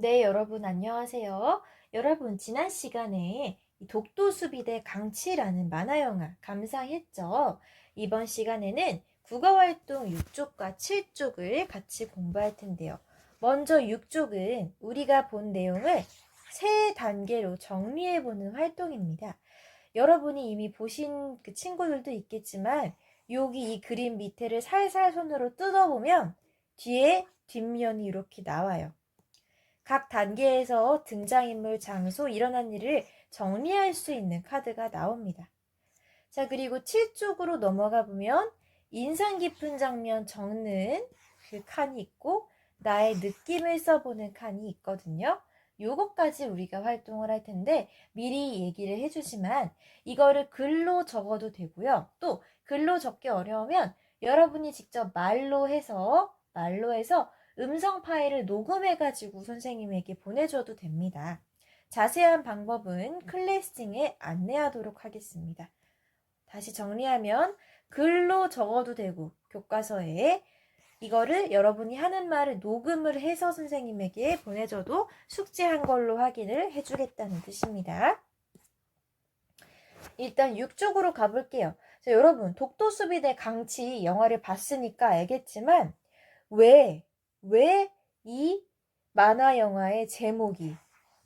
네, 여러분 안녕하세요. 여러분 지난 시간에 이 독도수비대 강치라는 만화 영화 감상했죠? 이번 시간에는 국어 활동 6쪽과 7쪽을 같이 공부할 텐데요. 먼저 6쪽은 우리가 본 내용을 세 단계로 정리해 보는 활동입니다. 여러분이 이미 보신 그 친구들도 있겠지만 여기 이 그림 밑에를 살살 손으로 뜯어보면 뒤에 뒷면이 이렇게 나와요. 각 단계에서 등장인물, 장소, 일어난 일을 정리할 수 있는 카드가 나옵니다. 자, 그리고 7쪽으로 넘어가 보면 인상 깊은 장면 적는 그 칸이 있고 나의 느낌을 써보는 칸이 있거든요. 요것까지 우리가 활동을 할 텐데 미리 얘기를 해주지만 이거를 글로 적어도 되고요. 또 글로 적기 어려우면 여러분이 직접 말로 해서 말로 해서 음성 파일을 녹음해가지고 선생님에게 보내줘도 됩니다. 자세한 방법은 클래스팅에 안내하도록 하겠습니다. 다시 정리하면 글로 적어도 되고 교과서에 이거를 여러분이 하는 말을 녹음을 해서 선생님에게 보내줘도 숙제한 걸로 확인을 해주겠다는 뜻입니다. 일단 6쪽으로 가볼게요. 자, 여러분 독도수비대 강치 영화를 봤으니까 알겠지만 왜, 왜 이 만화 영화의 제목이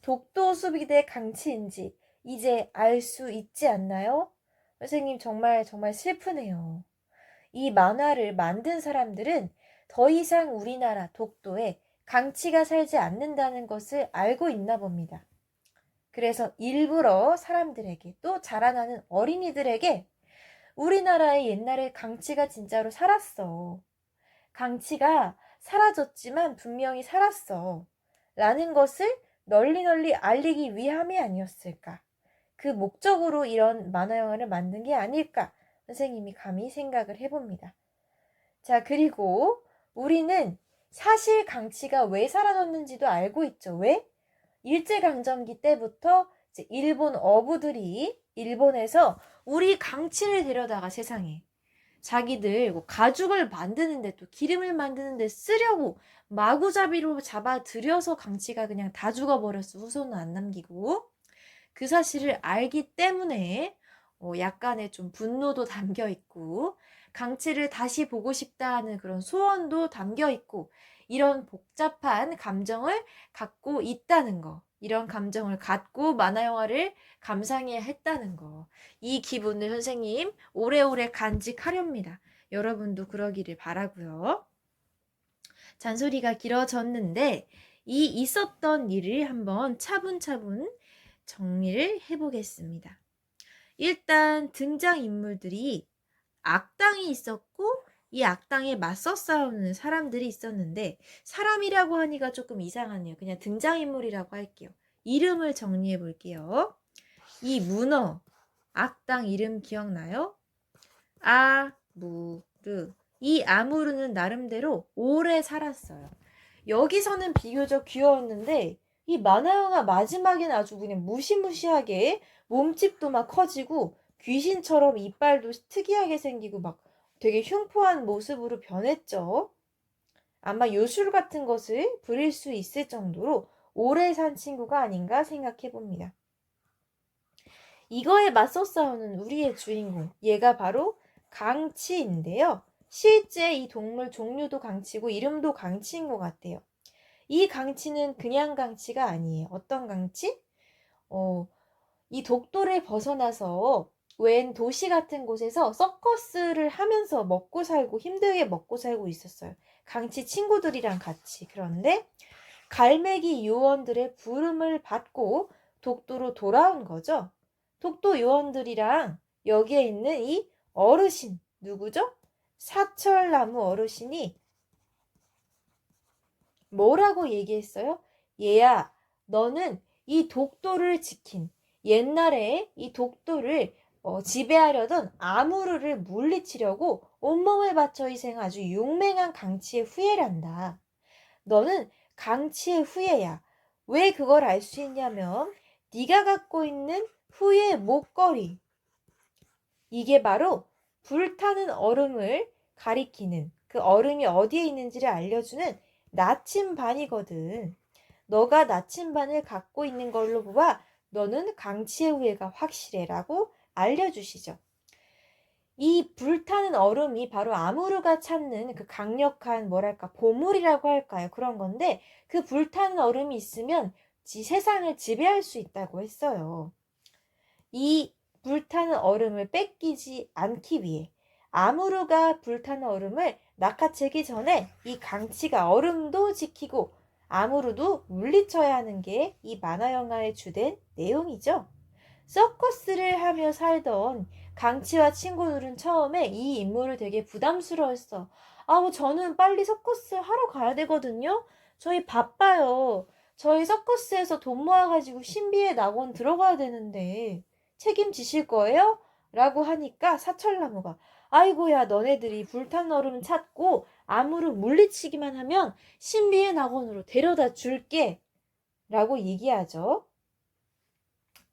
독도수비대 강치인지 이제 알 수 있지 않나요? 선생님 정말 정말 슬프네요. 이 만화를 만든 사람들은 더 이상 우리나라 독도에 강치가 살지 않는다는 것을 알고 있나 봅니다. 그래서 일부러 사람들에게 또 자라나는 어린이들에게 우리나라에 옛날에 강치가 진짜로 살았어. 강치가 사라졌지만 분명히 살았어. 라는 것을 널리 널리 알리기 위함이 아니었을까. 그 목적으로 이런 만화 영화를 만든 게 아닐까. 선생님이 감히 생각을 해봅니다. 자, 그리고 우리는 사실 강치가 왜 사라졌는지도 알고 있죠. 왜? 일제강점기 때부터 일본 어부들이 일본에서 우리 강치를 데려다가 세상에 자기들 뭐 가죽을 만드는데 또 기름을 만드는데 쓰려고 마구잡이로 잡아들여서 강치가 그냥 다 죽어버렸어. 후손은 안 남기고. 그 사실을 알기 때문에 어 약간의 좀 분노도 담겨 있고 강치를 다시 보고 싶다 하는 그런 소원도 담겨 있고 이런 복잡한 감정을 갖고 있다는 거. 이런 감정을 갖고 만화 영화를 감상해야 했다는 거. 이 기분을 선생님 오래오래 간직하렵니다. 여러분도 그러기를 바라고요. 잔소리가 길어졌는데 이 있었던 일을 한번 차분차분 정리를 해보겠습니다. 일단 등장인물들이 악당이 있었고 이 악당에 맞서 싸우는 사람들이 있었는데 사람이라고 하니까 조금 이상하네요. 그냥 등장인물이라고 할게요. 이름을 정리해 볼게요. 이 문어 악당 이름 기억나요? 아무르 이 아무르는 나름대로 오래 살았어요. 여기서는 비교적 귀여웠는데 이 만화 영화 마지막에는 아주 그냥 무시무시하게 몸집도 막 커지고 귀신처럼 이빨도 특이하게 생기고 막 되게 흉포한 모습으로 변했죠. 아마 요술 같은 것을 부릴 수 있을 정도로 오래 산 친구가 아닌가 생각해 봅니다. 이거에 맞서 싸우는 우리의 주인공, 얘가 바로 강치인데요. 실제 이 동물 종류도 강치고 이름도 강치인 것 같아요. 이 강치는 그냥 강치가 아니에요. 어떤 강치? 어, 이 독도를 벗어나서 웬 도시 같은 곳에서 서커스를 하면서 먹고 살고 힘들게 먹고 살고 있었어요. 강치 친구들이랑 같이. 그런데 갈매기 요원들의 부름을 받고 독도로 돌아온 거죠. 독도 요원들이랑 여기에 있는 이 어르신 누구죠? 사철나무 어르신이 뭐라고 얘기했어요? 얘야, 너는 이 독도를 지킨 옛날에 이 독도를 어, 지배하려던 아무르를 물리치려고 온몸을 바쳐 희생 아주 용맹한 강치의 후예란다. 너는 강치의 후예야. 왜 그걸 알 수 있냐면 네가 갖고 있는 후예 목걸이. 이게 바로 불타는 얼음을 가리키는 그 얼음이 어디에 있는지를 알려주는 나침반이거든. 너가 나침반을 갖고 있는 걸로 보아 너는 강치의 후예가 확실해라고 알려주시죠. 이 불타는 얼음이 바로 아무르가 찾는 그 강력한 뭐랄까 보물이라고 할까요? 그런 건데 그 불타는 얼음이 있으면 지 세상을 지배할 수 있다고 했어요. 이 불타는 얼음을 뺏기지 않기 위해 아무르가 불타는 얼음을 낚아채기 전에 이 강치가 얼음도 지키고 아무르도 물리쳐야 하는 게 이 만화 영화의 주된 내용이죠. 서커스를 하며 살던 강치와 친구들은 처음에 이 임무를 되게 부담스러웠어. 아우, 저는 빨리 서커스 하러 가야 되거든요. 저희 바빠요. 저희 서커스에서 돈 모아가지고 신비의 낙원 들어가야 되는데 책임지실 거예요? 라고 하니까 사철나무가 아이고야 너네들이 불탄 얼음 찾고 아무를 물리치기만 하면 신비의 낙원으로 데려다 줄게 라고 얘기하죠.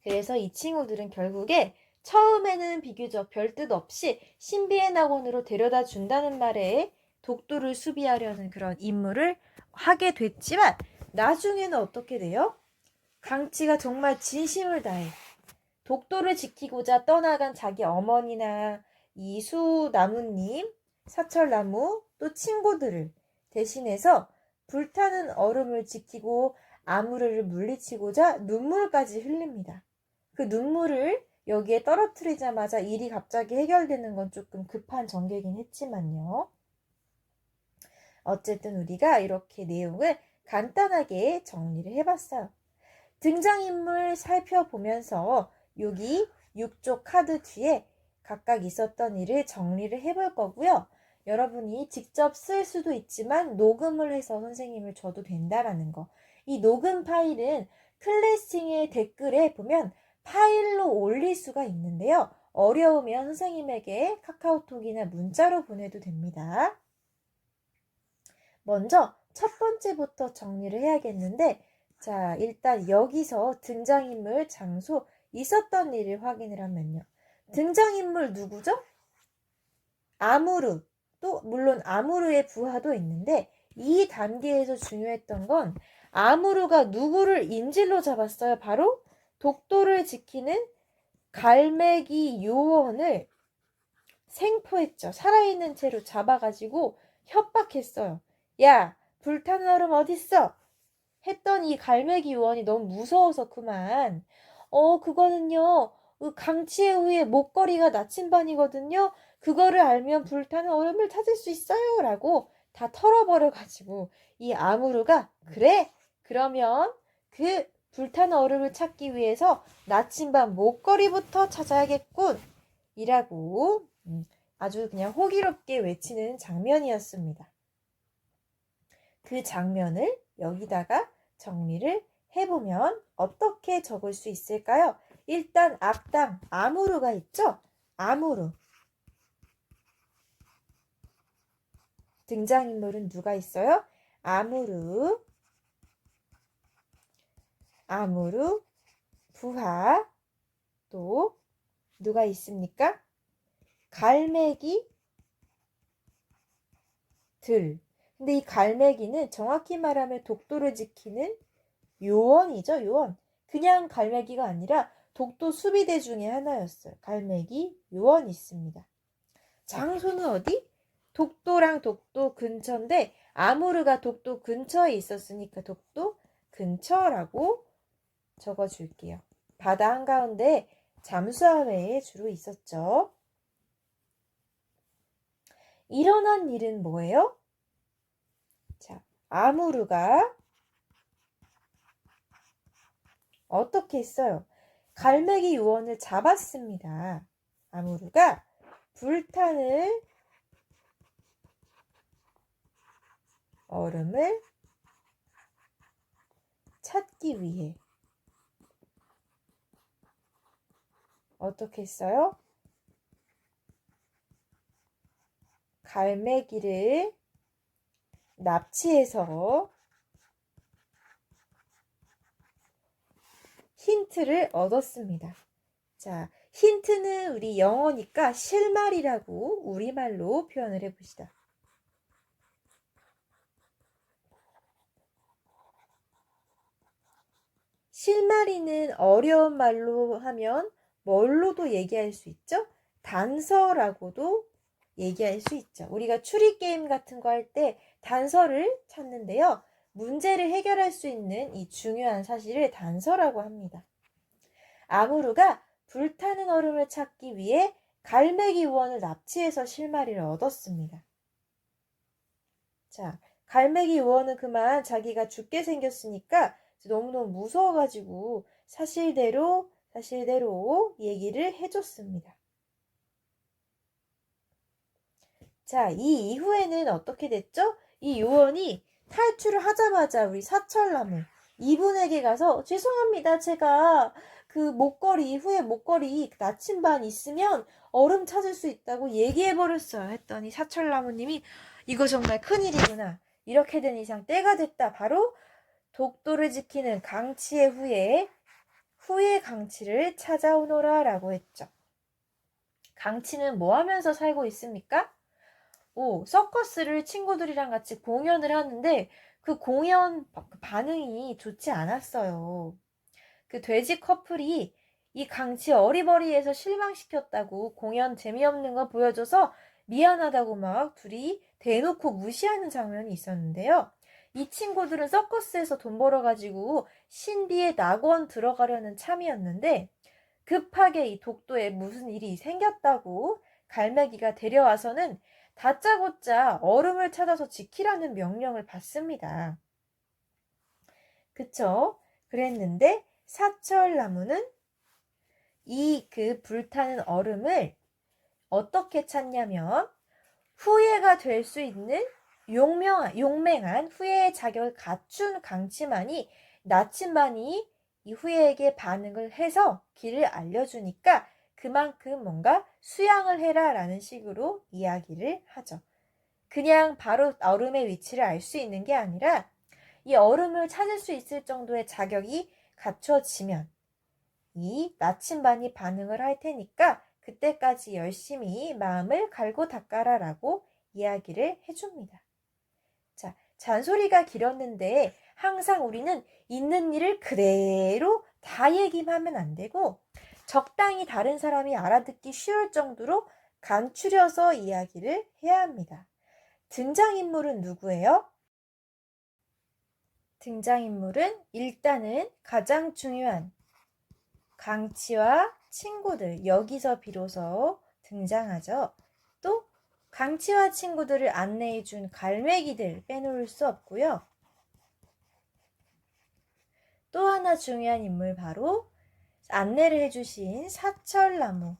그래서 이 친구들은 결국에 처음에는 비교적 별 뜻 없이 신비의 낙원으로 데려다 준다는 말에 독도를 수비하려는 그런 임무를 하게 됐지만 나중에는 어떻게 돼요? 강치가 정말 진심을 다해 독도를 지키고자 떠나간 자기 어머니나 이 수 나무님, 사철나무, 또 친구들을 대신해서 불타는 얼음을 지키고 아무르를 물리치고자 눈물까지 흘립니다. 그 눈물을 여기에 떨어뜨리자마자 일이 갑자기 해결되는 건 조금 급한 전개긴 했지만요. 어쨌든 우리가 이렇게 내용을 간단하게 정리를 해봤어요. 등장인물 살펴보면서 여기 6쪽 카드 뒤에 각각 있었던 일을 정리를 해볼 거고요. 여러분이 직접 쓸 수도 있지만 녹음을 해서 선생님을 줘도 된다라는 거. 이 녹음 파일은 클래싱의 댓글에 보면 파일로 올릴 수가 있는데요. 어려우면 선생님에게 카카오톡이나 문자로 보내도 됩니다. 먼저 첫 번째부터 정리를 해야겠는데, 자, 일단 여기서 등장인물, 장소, 있었던 일을 확인을 하면요. 등장인물 누구죠? 아무르. 또, 물론 아무르의 부하도 있는데, 이 단계에서 중요했던 건 아무르가 누구를 인질로 잡았어요? 바로 독도를 지키는 갈매기 요원을 생포했죠. 살아있는 채로 잡아가지고 협박했어요. 야, 불타는 얼음 어딨어? 했더니 이 갈매기 요원이 너무 무서워서 그만. 어, 그거는요, 그 강치의 후에 목걸이가 나침반이거든요. 그거를 알면 불타는 얼음을 찾을 수 있어요. 라고 다 털어버려가지고 이 아무르가 그래 그러면 그 불타는 얼음을 찾기 위해서 나침반 목걸이부터 찾아야겠군 이라고 음, 아주 그냥 호기롭게 외치는 장면이었습니다. 그 장면을 여기다가 정리를 해보면 어떻게 적을 수 있을까요? 일단 악당 아무르가 있죠? 아무르 등장인물은 누가 있어요? 아무르 아무르 부하 또 누가 있습니까? 갈매기 들 근데 이 갈매기는 정확히 말하면 독도를 지키는 요원이죠, 요원. 그냥 갈매기가 아니라 독도 수비대 중에 하나였어요. 갈매기 요원이 있습니다. 장소는 어디? 독도랑 독도 근처인데 아무르가 독도 근처에 있었으니까 독도 근처라고 적어줄게요. 바다 한가운데 잠수함에 주로 있었죠. 일어난 일은 뭐예요? 자, 아무르가 어떻게 했어요? 갈매기 요원을 잡았습니다. 아무르가 불탄을 얼음을 찾기 위해 어떻게 했어요? 갈매기를 납치해서 힌트를 얻었습니다. 자, 힌트는 우리 영어니까 실말이라고 우리말로 표현을 해봅시다. 실마리는 어려운 말로 하면 뭘로도 얘기할 수 있죠? 단서라고도 얘기할 수 있죠. 우리가 추리 게임 같은 거 할 때 단서를 찾는데요. 문제를 해결할 수 있는 이 중요한 사실을 단서라고 합니다. 아무르가 불타는 얼음을 찾기 위해 갈매기 우원을 납치해서 실마리를 얻었습니다. 자, 갈매기 우원은 그만 자기가 죽게 생겼으니까 너무너무 무서워가지고 사실대로 사실대로 얘기를 해줬습니다. 자, 이 이후에는 어떻게 됐죠? 이 요원이 탈출을 하자마자 우리 사철나무 이분에게 가서 죄송합니다. 제가 그 목걸이 이후에 목걸이 나침반 있으면 얼음 찾을 수 있다고 얘기해 버렸어요. 했더니 사철나무님이 이거 정말 큰일이구나. 이렇게 된 이상 때가 됐다. 바로 독도를 지키는 강치의 후예 후예 강치를 찾아오너라 라고 했죠. 강치는 뭐 하면서 살고 있습니까? 오, 서커스를 친구들이랑 같이 공연을 하는데 그 공연 반응이 좋지 않았어요. 그 돼지 커플이 이 강치 어리버리에서 실망시켰다고 공연 재미없는 거 보여줘서 미안하다고 막 둘이 대놓고 무시하는 장면이 있었는데요. 이 친구들은 서커스에서 돈 벌어가지고 신비의 낙원 들어가려는 참이었는데 급하게 이 독도에 무슨 일이 생겼다고 갈매기가 데려와서는 다짜고짜 얼음을 찾아서 지키라는 명령을 받습니다. 그쵸? 그랬는데 사철나무는 이 그 불타는 얼음을 어떻게 찾냐면 후예가 될 수 있는 용명, 용맹한 후예의 자격을 갖춘 강치만이 나침반이 이 후예에게 반응을 해서 길을 알려주니까 그만큼 뭔가 수양을 해라 라는 식으로 이야기를 하죠. 그냥 바로 얼음의 위치를 알 수 있는 게 아니라 이 얼음을 찾을 수 있을 정도의 자격이 갖춰지면 이 나침반이 반응을 할 테니까 그때까지 열심히 마음을 갈고 닦아라 라고 이야기를 해줍니다. 자, 잔소리가 길었는데 항상 우리는 있는 일을 그대로 다 얘기하면 안 되고 적당히 다른 사람이 알아듣기 쉬울 정도로 감추려서 이야기를 해야 합니다. 등장인물은 누구예요? 등장인물은 일단은 가장 중요한 강치와 친구들, 여기서 비로소 등장하죠. 또 강치와 친구들을 안내해 준 갈매기들 빼놓을 수 없고요. 또 하나 중요한 인물 바로 안내를 해주신 사철나무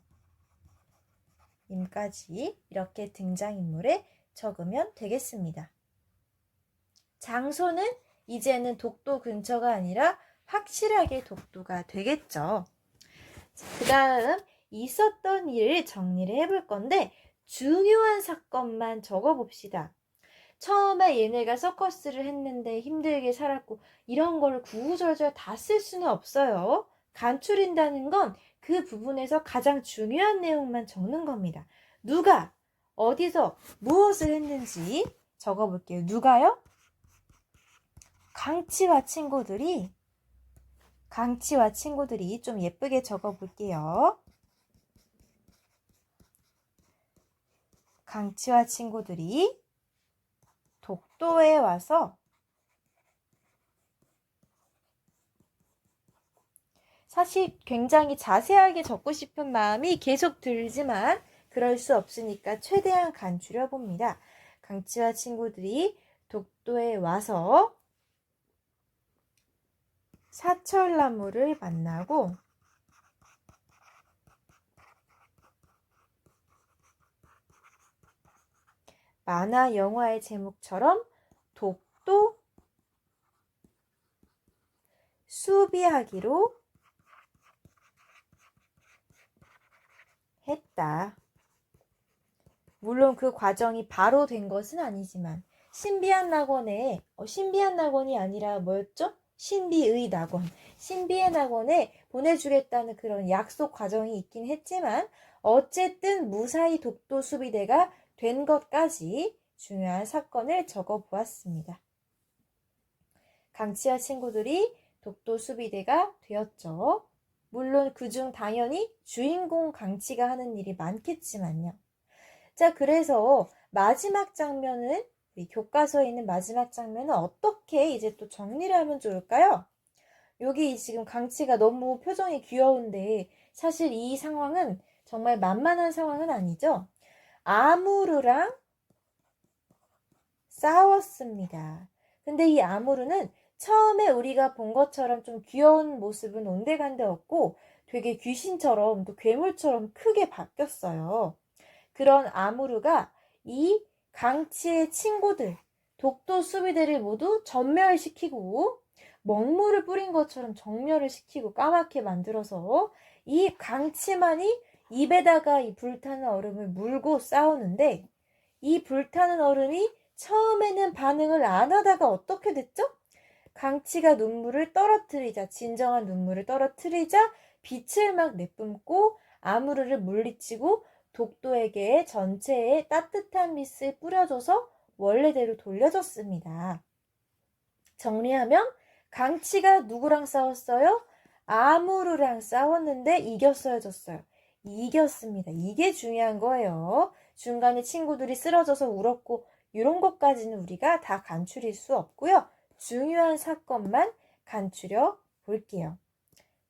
님까지 이렇게 등장인물에 적으면 되겠습니다. 장소는 이제는 독도 근처가 아니라 확실하게 독도가 되겠죠. 그 다음 있었던 일을 정리를 해볼 건데 중요한 사건만 적어봅시다. 처음에 얘네가 서커스를 했는데 힘들게 살았고 이런 걸 구구절절 다 쓸 수는 없어요. 간추린다는 건 그 부분에서 가장 중요한 내용만 적는 겁니다. 누가 어디서 무엇을 했는지 적어볼게요. 누가요? 강치와 친구들이 강치와 친구들이 좀 예쁘게 적어볼게요. 강치와 친구들이 독도에 와서 사실 굉장히 자세하게 적고 싶은 마음이 계속 들지만 그럴 수 없으니까 최대한 간추려 봅니다. 강치와 친구들이 독도에 와서 사철나무를 만나고 만화 영화의 제목처럼 독도 수비하기로 했다. 물론 그 과정이 바로 된 것은 아니지만 신비한 낙원에 어, 신비한 낙원이 아니라 뭐였죠? 신비의 낙원, 신비의 낙원에 보내주겠다는 그런 약속 과정이 있긴 했지만 어쨌든 무사히 독도 수비대가 된 것까지 중요한 사건을 적어 보았습니다. 강치와 친구들이 독도 수비대가 되었죠. 물론 그중 당연히 주인공 강치가 하는 일이 많겠지만요. 자, 그래서 마지막 장면은 교과서에 있는 마지막 장면은 어떻게 이제 또 정리를 하면 좋을까요? 여기 지금 강치가 너무 표정이 귀여운데 사실 이 상황은 정말 만만한 상황은 아니죠. 아무르랑 싸웠습니다. 근데 이 아무르는 처음에 우리가 본 것처럼 좀 귀여운 모습은 온데간데 없고 되게 귀신처럼 또 괴물처럼 크게 바뀌었어요. 그런 아무르가 이 강치의 친구들, 독도 수비대를 모두 전멸시키고 먹물을 뿌린 것처럼 정멸을 시키고 까맣게 만들어서 이 강치만이 입에다가 이 불타는 얼음을 물고 싸우는데 이 불타는 얼음이 처음에는 반응을 안 하다가 어떻게 됐죠? 강치가 눈물을 떨어뜨리자, 진정한 눈물을 떨어뜨리자 빛을 막 내뿜고 아무르를 물리치고 독도에게 전체에 따뜻한 빛을 뿌려줘서 원래대로 돌려줬습니다. 정리하면 강치가 누구랑 싸웠어요? 아무르랑 싸웠는데 이겼어요, 졌어요? 이겼습니다. 이게 중요한 거예요. 중간에 친구들이 쓰러져서 울었고 이런 것까지는 우리가 다 간추릴 수 없고요. 중요한 사건만 간추려 볼게요.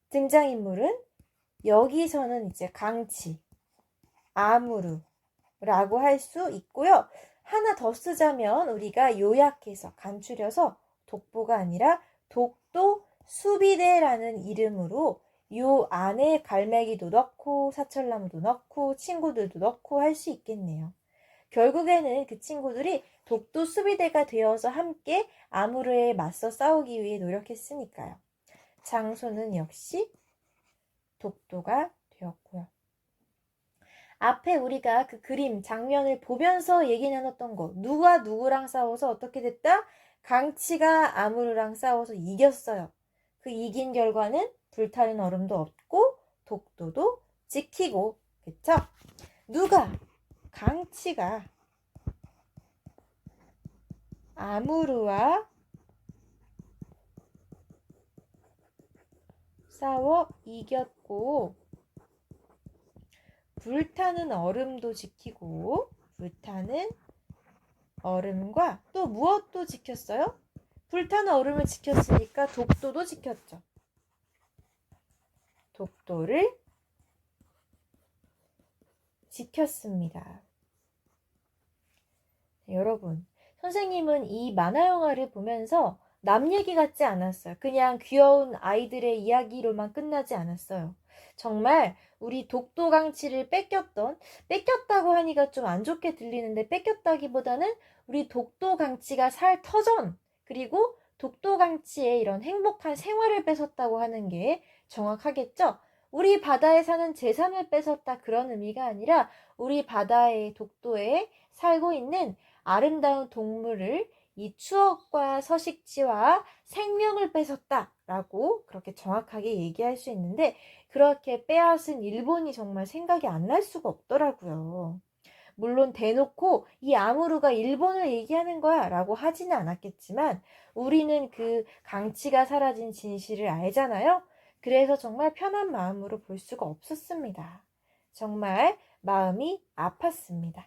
등장인물은 여기서는 이제 강치, 아무르라고 할 수 있고요. 하나 더 쓰자면 우리가 요약해서 간추려서 독보가 아니라 독도 수비대라는 이름으로 요 안에 갈매기도 넣고 사철나무도 넣고 친구들도 넣고 할 수 있겠네요. 결국에는 그 친구들이 독도 수비대가 되어서 함께 아무르에 맞서 싸우기 위해 노력했으니까요. 장소는 역시 독도가 되었고요. 앞에 우리가 그 그림 장면을 보면서 얘기 나눴던 거 누가 누구랑 싸워서 어떻게 됐다? 강치가 아무르랑 싸워서 이겼어요. 그 이긴 결과는 불타는 얼음도 없고 독도도 지키고 그쵸? 누가 강치가 아무르와 싸워 이겼고 불타는 얼음도 지키고 불타는 얼음과 또 무엇도 지켰어요? 불타는 얼음을 지켰으니까 독도도 지켰죠. 독도를 지켰습니다. 네, 여러분, 선생님은 이 만화 영화를 보면서 남 얘기 같지 않았어요. 그냥 귀여운 아이들의 이야기로만 끝나지 않았어요. 정말 우리 독도 강치를 뺏겼던, 뺏겼다고 하니까 좀 안 좋게 들리는데 뺏겼다기보다는 우리 독도 강치가 살 터전, 그리고 독도 강치의 이런 행복한 생활을 뺏었다고 하는 게 정확하겠죠? 우리 바다에 사는 재산을 뺏었다 그런 의미가 아니라 우리 바다의 독도에 살고 있는 아름다운 동물을 이 추억과 서식지와 생명을 뺏었다 라고 그렇게 정확하게 얘기할 수 있는데 그렇게 빼앗은 일본이 정말 생각이 안 날 수가 없더라고요. 물론 대놓고 이 아무르가 일본을 얘기하는 거야 라고 하지는 않았겠지만 우리는 그 강치가 사라진 진실을 알잖아요. 그래서 정말 편한 마음으로 볼 수가 없었습니다. 정말 마음이 아팠습니다.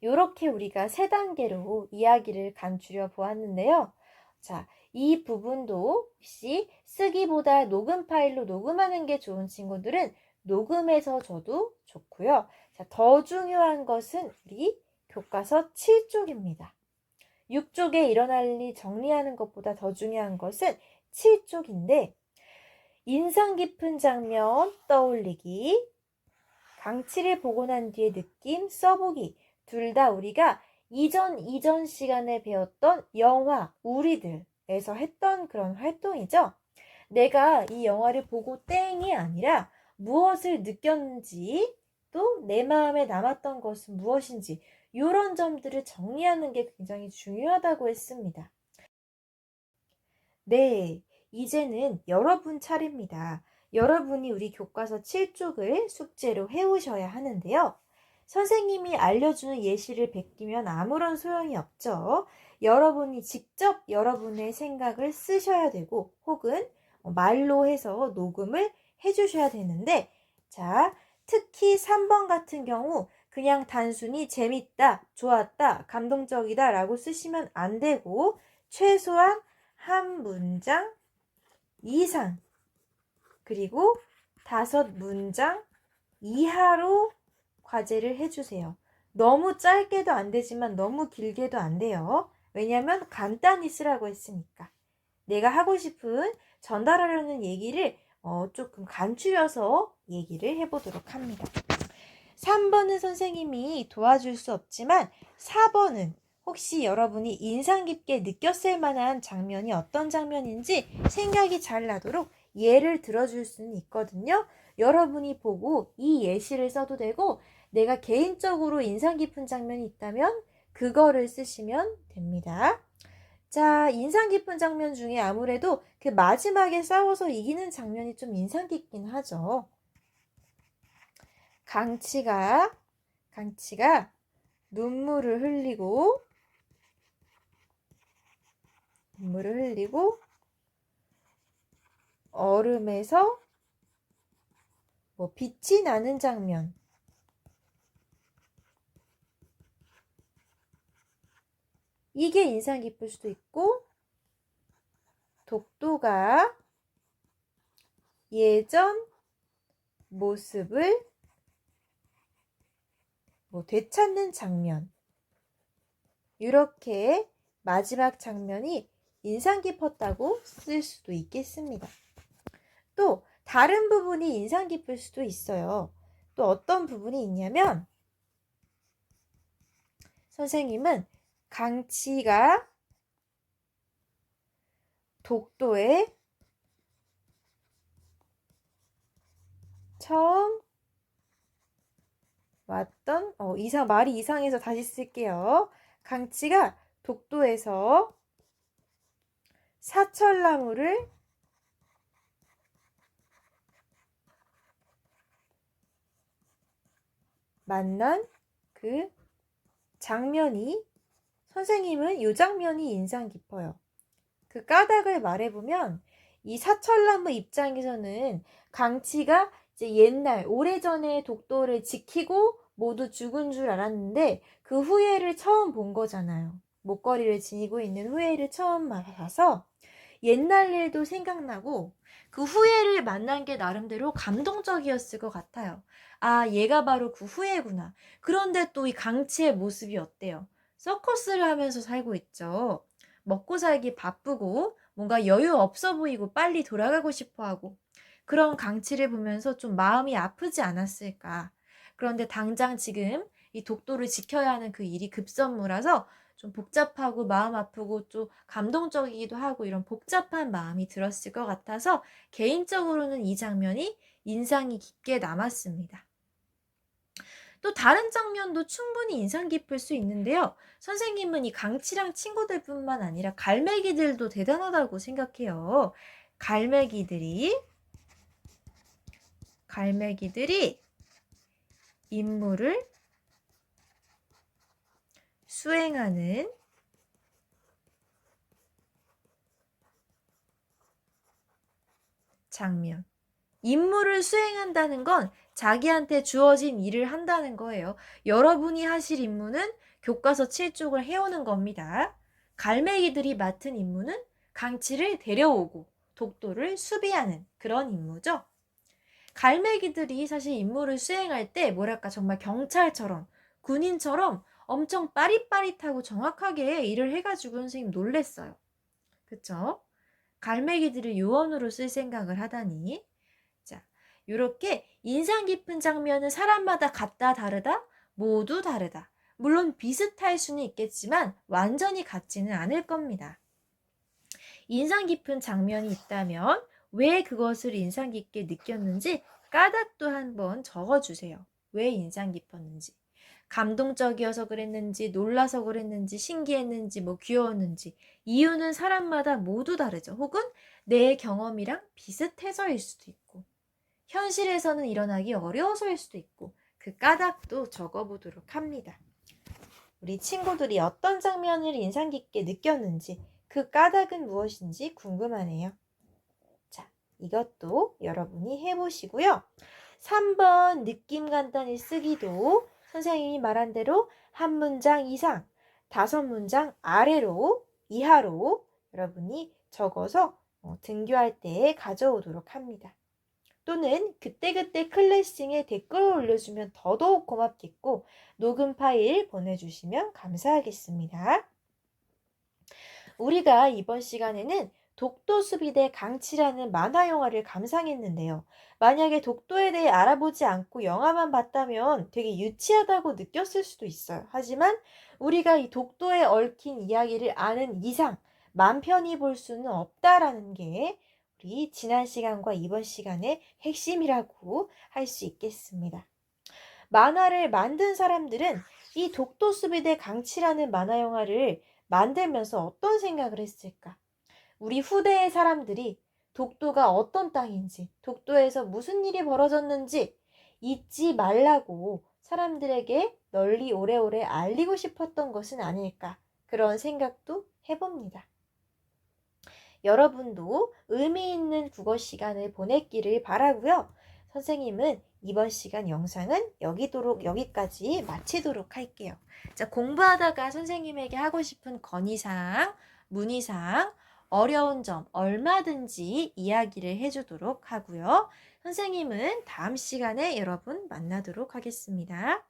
이렇게 우리가 세 단계로 이야기를 간추려 보았는데요. 자, 이 부분도 혹시 쓰기보다 녹음 파일로 녹음하는 게 좋은 친구들은 녹음해서 줘도 좋고요. 자, 더 중요한 것은 우리 교과서 7쪽입니다. 6쪽에 일어날 일 정리하는 것보다 더 중요한 것은 7쪽인데 인상 깊은 장면 떠올리기 강치를 보고 난 뒤에 느낌 써보기 둘 다 우리가 이전 이전 시간에 배웠던 영화 우리들에서 했던 그런 활동이죠. 내가 이 영화를 보고 땡이 아니라 무엇을 느꼈는지 또 내 마음에 남았던 것은 무엇인지 이런 점들을 정리하는 게 굉장히 중요하다고 했습니다. 네, 이제는 여러분 차례입니다. 여러분이 우리 교과서 7쪽을 숙제로 해오셔야 하는데요. 선생님이 알려주는 예시를 베끼면 아무런 소용이 없죠. 여러분이 직접 여러분의 생각을 쓰셔야 되고 혹은 말로 해서 녹음을 해주셔야 되는데 자, 특히 3번 같은 경우 그냥 단순히 재밌다, 좋았다, 감동적이다 라고 쓰시면 안 되고 최소한 한 문장 이상 그리고 다섯 문장 이하로 과제를 해주세요. 너무 짧게도 안 되지만 너무 길게도 안 돼요. 왜냐하면 간단히 쓰라고 했으니까. 내가 하고 싶은 전달하려는 얘기를 어, 조금 간추려서 얘기를 해보도록 합니다. 3번은 선생님이 도와줄 수 없지만 4번은 혹시 여러분이 인상 깊게 느꼈을 만한 장면이 어떤 장면인지 생각이 잘 나도록 예를 들어줄 수는 있거든요. 여러분이 보고 이 예시를 써도 되고 내가 개인적으로 인상 깊은 장면이 있다면 그거를 쓰시면 됩니다. 자, 인상 깊은 장면 중에 아무래도 그 마지막에 싸워서 이기는 장면이 좀 인상 깊긴 하죠. 강치가, 강치가 눈물을 흘리고, 눈 물을 흘리고, 얼음에서 뭐 빛이 나는 장면. 이게 인상 깊을 수도 있고, 독도가 예전 모습을 뭐 되찾는 장면. 이렇게 마지막 장면이 인상 깊었다고 쓸 수도 있겠습니다. 또 다른 부분이 인상 깊을 수도 있어요. 또 어떤 부분이 있냐면 선생님은 강치가 독도에 처음 왔던 어 이상 말이 이상해서 다시 쓸게요. 강치가 독도에서 사철나무를 만난 그 장면이 선생님은 이 장면이 인상 깊어요. 그 까닭을 말해보면 이 사철나무 입장에서는 강치가 이제 옛날 오래전에 독도를 지키고 모두 죽은 줄 알았는데 그 후예를 처음 본 거잖아요. 목걸이를 지니고 있는 후예를 처음 봐서 옛날 일도 생각나고 그 후예를 만난 게 나름대로 감동적이었을 것 같아요. 아, 얘가 바로 그 후예구나. 그런데 또 이 강치의 모습이 어때요? 서커스를 하면서 살고 있죠. 먹고 살기 바쁘고 뭔가 여유 없어 보이고 빨리 돌아가고 싶어 하고 그런 강치를 보면서 좀 마음이 아프지 않았을까. 그런데 당장 지금 이 독도를 지켜야 하는 그 일이 급선무라서 좀 복잡하고 마음 아프고 좀 감동적이기도 하고 이런 복잡한 마음이 들었을 것 같아서 개인적으로는 이 장면이 인상이 깊게 남았습니다. 또 다른 장면도 충분히 인상 깊을 수 있는데요. 선생님은 이 강치랑 친구들뿐만 아니라 갈매기들도 대단하다고 생각해요. 갈매기들이 갈매기들이 임무를 수행하는 장면. 임무를 수행한다는 건 자기한테 주어진 일을 한다는 거예요. 여러분이 하실 임무는 교과서 7쪽을 해오는 겁니다. 갈매기들이 맡은 임무는 강치를 데려오고 독도를 수비하는 그런 임무죠. 갈매기들이 사실 임무를 수행할 때 뭐랄까 정말 경찰처럼 군인처럼 엄청 빠릿빠릿하고 정확하게 일을 해가지고 선생님 놀랬어요. 그쵸? 갈매기들을 요원으로 쓸 생각을 하다니. 자, 이렇게 인상 깊은 장면은 사람마다 같다 다르다 모두 다르다. 물론 비슷할 수는 있겠지만 완전히 같지는 않을 겁니다. 인상 깊은 장면이 있다면 왜 그것을 인상 깊게 느꼈는지 까닭도 한번 적어주세요. 왜 인상 깊었는지. 감동적이어서 그랬는지, 놀라서 그랬는지, 신기했는지, 뭐 귀여웠는지. 이유는 사람마다 모두 다르죠. 혹은 내 경험이랑 비슷해서일 수도 있고. 현실에서는 일어나기 어려워서일 수도 있고. 그 까닭도 적어보도록 합니다. 우리 친구들이 어떤 장면을 인상 깊게 느꼈는지 그 까닭은 무엇인지 궁금하네요. 자, 이것도 여러분이 해보시고요. 3번 느낌 간단히 쓰기도 선생님이 말한 대로 한 문장 이상, 다섯 문장 아래로, 이하로 여러분이 적어서 어, 등교할 때에 가져오도록 합니다. 또는 그때그때 클래싱에 댓글을 올려주면 더더욱 고맙겠고 녹음 파일 보내주시면 감사하겠습니다. 우리가 이번 시간에는 독도수비대 강치라는 만화 영화를 감상했는데요. 만약에 독도에 대해 알아보지 않고 영화만 봤다면 되게 유치하다고 느꼈을 수도 있어요. 하지만 우리가 이 독도에 얽힌 이야기를 아는 이상 맘 편히 볼 수는 없다라는 게 우리 지난 시간과 이번 시간의 핵심이라고 할 수 있겠습니다. 만화를 만든 사람들은 이 독도수비대 강치라는 만화 영화를 만들면서 어떤 생각을 했을까? 우리 후대의 사람들이 독도가 어떤 땅인지, 독도에서 무슨 일이 벌어졌는지 잊지 말라고 사람들에게 널리 오래오래 알리고 싶었던 것은 아닐까. 그런 생각도 해봅니다. 여러분도 의미 있는 국어 시간을 보냈기를 바라고요. 선생님은 이번 시간 영상은 여기도록 여기까지 마치도록 할게요. 자, 공부하다가 선생님에게 하고 싶은 건의사항, 문의사항, 어려운 점 얼마든지 이야기를 해주도록 하고요. 선생님은 다음 시간에 여러분 만나도록 하겠습니다.